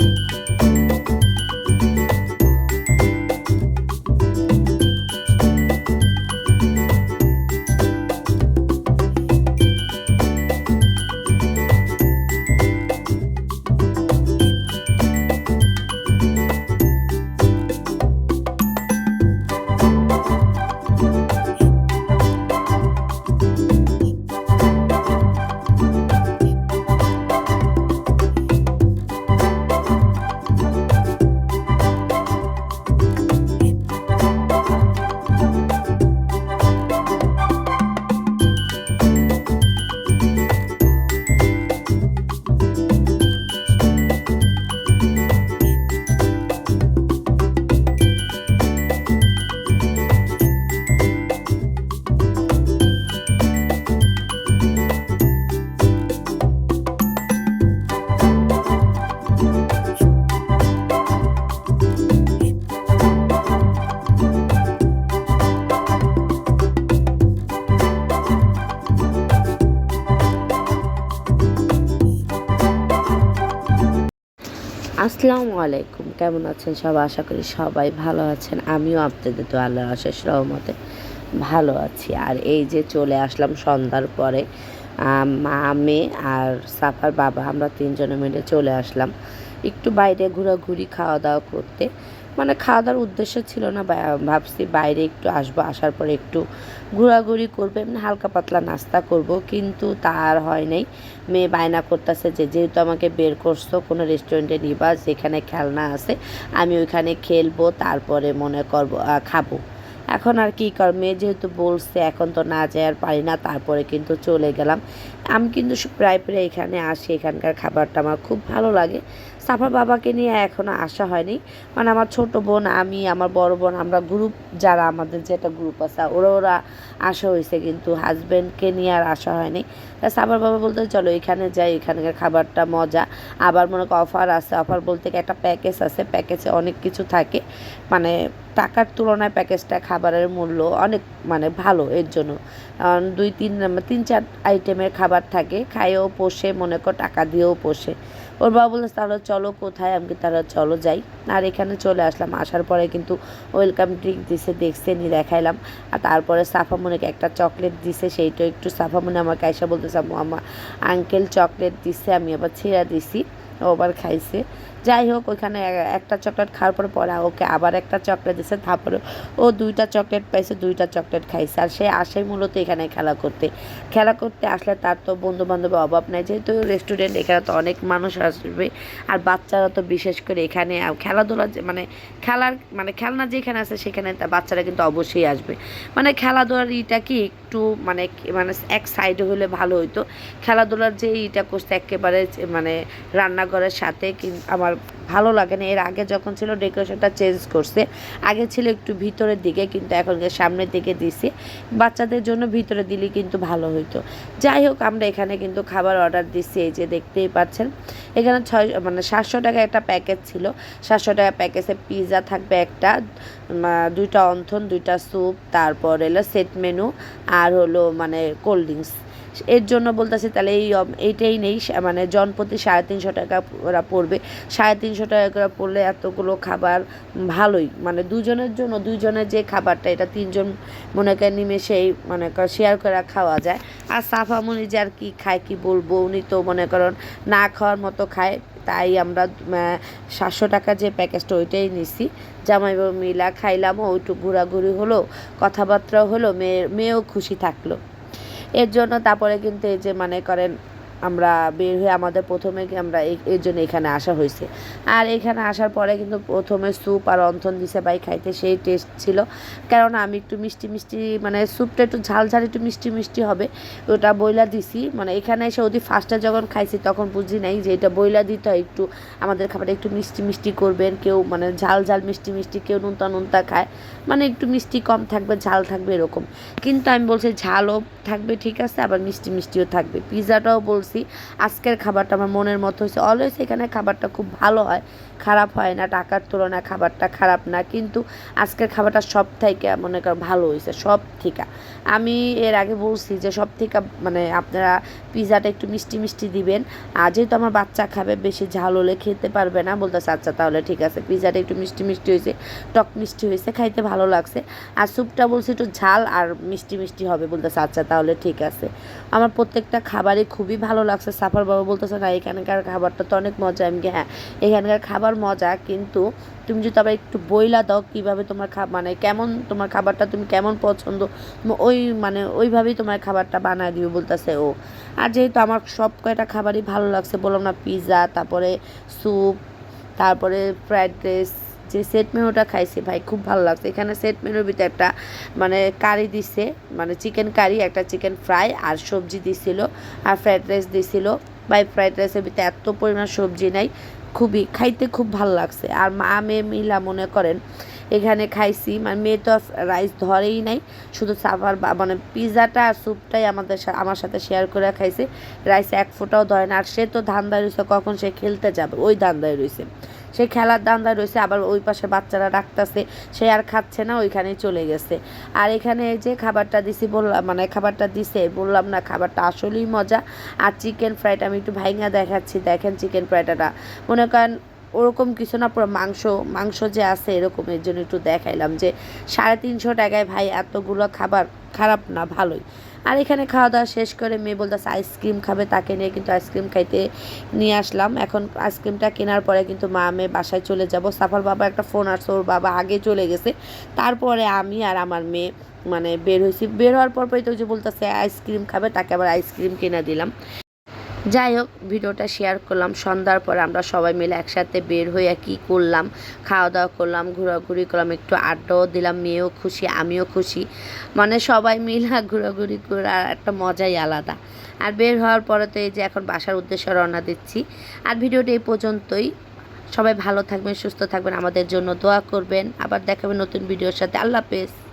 you. আসসালামু আলাইকুম। কেমন আছেন সব আশা করি সবাই ভালো আছেন। আমিও আপনাদের তো আল্লাহ আশেষ রহমতে ভালো আছি। আর এই যে চলে আসলাম সন্ধ্যার পরে মা মেয়ে আর সাফার বাবা, আমরা তিনজনে মিলে চলে আসলাম। একটু বাইরে ঘোরাঘুরি খাওয়া দাওয়া করতে। মানে খাওয়া দাওয়ার উদ্দেশ্য ছিল না ভাবছি বাইরে একটু আসব, আসার পরে একটু ঘোরাঘুরি করব, এমনি হালকা পাতলা নাস্তা করব, কিন্তু তার হয় নাই। মেয়ে বায়না করতেছে যে, যেহেতু আমাকে বের করছ কোনো রেস্টুরেন্টে নিবা, যেখানে খেলনা আছে, আমি ওইখানে খেলব, তারপরে মনে করব খাব। এখন আর কি কর, মেয়ে যেহেতু বলছে, এখন তো না যায় আর পারি না, তারপরে কিন্তু চলে গেলাম। আমি কিন্তু প্রায় প্রায় এখানে আসি, এখানকার খাবারটা আমার খুব ভালো লাগে। সাফার বাবাকে নিয়ে এখনও আসা হয়নি। মানে আমার ছোট বোন, আমি, আমার বড় বোন, আমরা গ্রুপ যারা আমাদের যে একটা গ্রুপ আছে, ওরা ওরা আসা হয়েছে কিন্তু হাজব্যান্ডকে নিয়ে আর আসা হয়নি। তা সাফার বাবা বলতে, চলো এখানে যাই, এখানকার খাবারটা মজা। আবার মনে করো অফার আছে অফার বলতে একটা প্যাকেজ আছে প্যাকেজে অনেক কিছু থাকে। মানে টাকার তুলনায় প্যাকেজটা খাবারের মূল্য অনেক মানে ভালো এর জন্য। দুই, তিন তিন, চার আইটেমের খাবার থাকে খাইয়েও পোষে, মনে কর টাকা দিয়েও পোষে। ওর বাবা বলল তাহলে চলো কোথায়? আমি তাহলে চলো যাই। আর এখানে চলে আসলাম। আসার পরে কিন্তু ওয়েলকাম ড্রিঙ্ক দিছে, দেখছে নি দেখাইলাম। আর তারপরে সাফা মনেকে একটা চকলেট দিছে, সেইটা একটু সাফা মনে আমার কাইসা বলতেছে আমার আঙ্কেল চকলেট দিছে, আমি আবার ছেঁড়া দিছি। ও আবার খাইছে। যাই হোক, ওইখানে একটা চকলেট খাওয়ার পরে পরে ওকে আবার একটা চকলেট দিছে, তারপরে ও দুইটা চকলেট পাইছে, দুইটা চকলেট খাইছে। আর সে আসে মূলত এখানে খেলা করতে। খেলা করতে আসলে তার তো বন্ধু বান্ধবের অভাব নাই, যেহেতু রেস্টুরেন্ট এখানে তো অনেক মানুষ আসবে। আর বাচ্চারা তো বিশেষ করে এখানে খেলাধুলা যে- মানে খেলার মানে খেলনা যেখানে আছে, সেখানে বাচ্চারা কিন্তু অবশ্যই আসবে। মানে খেলাধুলার ইটা কি একটু মানে মানে এক সাইডে হলে ভালো হইতো। খেলাধুলার যে ইটা করছে, একেবারে মানে রান্নাঘরের সাথে আমার ভালো লাগে না। এর আগে যখন ছিল ডেকোরেশনটা চেঞ্জ করছে, আগে ছিল একটু ভিতরের দিকে কিন্তু এখন সামনের দিকে দিছে। বাচ্চাদের জন্য ভিতরে দিলে কিন্তু ভালো হইতো। যাই হোক, আমরা এখানে কিন্তু খাবার অর্ডার দিচ্ছি এই যে দেখতেই পাচ্ছেন। এখানে ছয় মানে সাতশো টাকা একটা প্যাকেজ ছিল। সাতশো টাকা প্যাকেজে পিৎজা থাকবে একটা দুইটা অন্থন, দুইটা স্যুপ তারপর এলো সেট মেনু আর হলো মানে কোল্ড ড্রিঙ্কস এর জন্য বলতেছি তাহলে এই এইটাই নেই মানে জনপ্রতি সাড়ে তিনশো টাকা ওরা পড়বে। সাড়ে তিনশো টাকা করে পড়লে এতগুলো খাবার ভালোই মানে দুজনের জন্য দুইজনের যে খাবারটা, এটা তিনজন মনে করে নিমেষেই মনে কর শেয়ার করে খাওয়া যায়। আর সাফামণি যে আর কি খায়, কি বলব, উনি তো মনে করেন না খাওয়ার মতো খায়, তাই আমরা সাতশো টাকা যে প্যাকেজটা ওইটাই নিছি। জামাই মিলা খাইলাম ওইটু ঘোরাঘুরি হলো কথাবার্তা হলো, মেয়ে, মেয়েও খুশি থাকল। এর জন্য তারপরে কিন্তু এই যে মানে করেন আমরা বের হয়ে আমাদের প্রথমে আমরা এর জন্য এখানে আসা হয়েছে। আর এখানে আসার পরে কিন্তু প্রথমে স্যুপ আর অন্থন দিছে ভাই, খাইতে সেই টেস্ট ছিল। কেননা আমি একটু মিষ্টি মিষ্টি মানে স্যুপটা একটু ঝাল ঝাল একটু মিষ্টি মিষ্টি হবে, ওটা বইলা দিছি। মানে এখানে এসে ওদি ফার্স্টে যখন খাইছি তখন বুঝি নাই যে এটা বইলা দিতে হয় একটু, আমাদের খাবারটা একটু মিষ্টি মিষ্টি করবেন, কেউ মানে ঝাল ঝাল মিষ্টি মিষ্টি, কেউ নুনতা নুনতা খায়। মানে একটু মিষ্টি কম থাকবে, ঝাল থাকবে এরকম। কিন্তু আমি বলছি ঝালও থাকবে, ঠিক আছে, আবার মিষ্টি মিষ্টিও থাকবে। পিৎজাটাও বলছে বলছি আজকের খাবারটা আমার মনের মতো হয়েছে। অলওয়েজ এখানে খাবারটা খুব ভালো হয়। খারাপ হয় না, টাকার তুলনায় খাবারটা খারাপ না। কিন্তু আজকের খাবারটা সব থেকে মনে কর ভালো হয়েছে সব থেকে আমি এর আগে বলছি যে সব থেকে মানে আপনারা পিৎজাটা একটু মিষ্টি মিষ্টি দিবেন। আর যেহেতু আমার বাচ্চা খাবে, বেশি ঝাল হলে খেতে পারবে না। বলতেছে আচ্ছা তাহলে ঠিক আছে পিৎজাটা একটু মিষ্টি মিষ্টি হয়েছে, টক মিষ্টি হয়েছে, খাইতে ভালো লাগছে। আর স্যুপটা বলছে একটু ঝাল আর মিষ্টি মিষ্টি হবে। বলতেছে আচ্ছা তাহলে ঠিক আছে। আমার প্রত্যেকটা খাবারই খুবই ভালো লাগছে। সাফার বাবা বলতেছে, না, এখানকার খাবারটা তো অনেক মজা। আমি হ্যাঁ এখানকার খাবার মজা, কিন্তু তুমি যদি আবার একটু বইলা দাও কীভাবে তোমার খা মানে কেমন তোমার খাবারটা, তুমি কেমন পছন্দ ওই মানে ওইভাবেই তোমার খাবারটা বানায় দিবে, বলতেছে ও। আর যেহেতু আমার সব কয়টা খাবারই ভালো লাগছে, বললাম না পিৎজা তারপরে স্যুপ, তারপরে ফ্রাইড রাইস যে সেট মেনুটা খাইছি, ভাই, খুব ভালো লাগছে। এখানে সেট মেনুর ভিতরে একটা মানে কারি দিছে মানে চিকেন কারি একটা চিকেন ফ্রাই আর সবজি দিছিল, আর ফ্রাইড রাইস দিছিল। ভাই ফ্রাইড রাইসের ভিতরে এত পরিমাণ সবজি নাই, খুবই, খাইতে খুব ভালো লাগছে। আর মা, মেয়ে মিলা মনে করেন, এখানে খাইছি মানে মেয়ে তো রাইস ধরেই নাই, শুধু সাফার মানে পিৎজাটা আর স্যুপটাই আমাদের আমার সাথে শেয়ার করে খাইছে। রাইস এক ফোঁটাও ধরে না, আর সে তো ধান্দায় রয়েছে কখন সে খেলতে যাবে, ওই ধান্দায় রয়েছে সে খেলার দান্দায় রয়েছে, আবার ওই পাশে বাচ্চারা ডাকতেছে সে আর খাচ্ছে না ওইখানেই চলে গেছে। আর এখানে যে খাবারটা দিছি, বললাম মানে খাবারটা দিছে, বললাম না, খাবারটা আসলেই মজা। আর চিকেন ফ্রাইটা আমি একটু ভাইঙ্গা দেখাচ্ছি, দেখেন চিকেন ফ্রাইটাটা মনে করেন ওরকম কিছু না, পুরো মাংস মাংস যে আছে এরকম, এর জন্য একটু দেখাইলাম যে সাড়ে তিনশো টাকায় ভাই এতগুলো খাবার, খারাপ না, ভালোই। আর এখানে খাওয়া দাওয়া শেষ করে মেয়ে বলতেছে আইসক্রিম খাবে তাকে নিয়ে কিন্তু আইসক্রিম খাইতে নিয়ে আসলাম। এখন আইসক্রিমটা কেনার পরে কিন্তু মা মেয়ে বাসায় চলে যাব। সাফার বাবা একটা ফোন আসছে ওর বাবা আগে চলে গেছে। তারপরে আমি আর আমার মেয়ে মানে বের হয়েছি। বের হওয়ার পর পরই তো যে বলতেছে আইসক্রিম খাবে, তাকে আবার আইসক্রিম কিনে দিলাম। যাই হোক, ভিডিওটা শেয়ার করলাম। সন্ধ্যার পর আমরা সবাই মিলে একসাথে বের হয়ে কী করলাম, খাওয়া দাওয়া করলাম, ঘোরাঘুরি করলাম, একটু আড্ডাও দিলাম, মেয়েও খুশি, আমিও খুশি। মানে সবাই মিলে ঘোরাঘুরি করার একটা মজাই আলাদা। আর বের হওয়ার পরে তো এই যে এখন বাসার উদ্দেশ্যে রওনা দিচ্ছি। আর ভিডিওটা এই পর্যন্তই। সবাই ভালো থাকবেন, সুস্থ থাকবেন, আমাদের জন্য দোয়া করবেন। আবার দেখাবেন নতুন ভিডিওর সাথে। আল্লাহ হাফেজ।